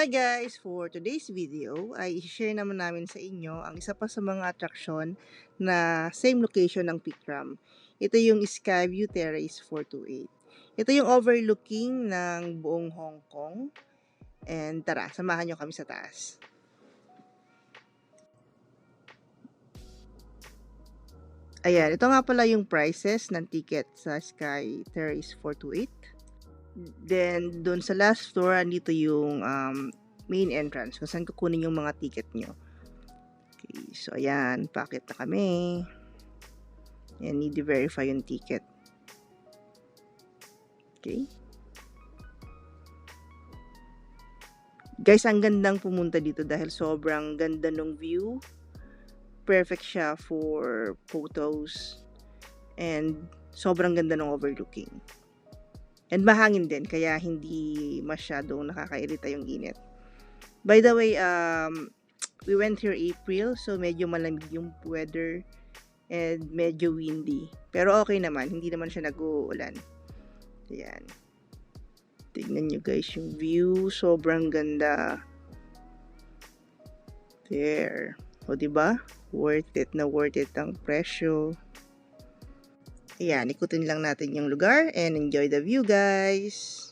Hi guys! For today's video ay share naman namin sa inyo ang isa pa sa mga atraksyon na same location ng Pikram. Ito yung Skyview Terrace 428. Ito yung overlooking ng buong Hong Kong. And tara, samahan nyo kami sa taas. Ayan, ito nga pala yung prices ng ticket sa Sky Terrace 428. Then, doon sa last floor, andito yung um, main entrance kung saan kukunin yung mga ticket nyo. Okay, so ayan, packet na kami. Ayan, need to verify yung ticket. Okay. Guys, ang gandang pumunta dito dahil sobrang ganda ng view. Perfect siya for photos. And sobrang ganda ng overlooking. And mahangin din, kaya hindi masyadong nakakairita yung init. By the way, um, we went here April, so medyo malamig yung weather and medyo windy. Pero okay naman, hindi naman siya nag-uulan. Ayan. Tignan nyo guys yung view, sobrang ganda. There. O, di ba? Worth it na worth it ang presyo. Ayan, ikutin lang natin yung lugar and enjoy the view guys.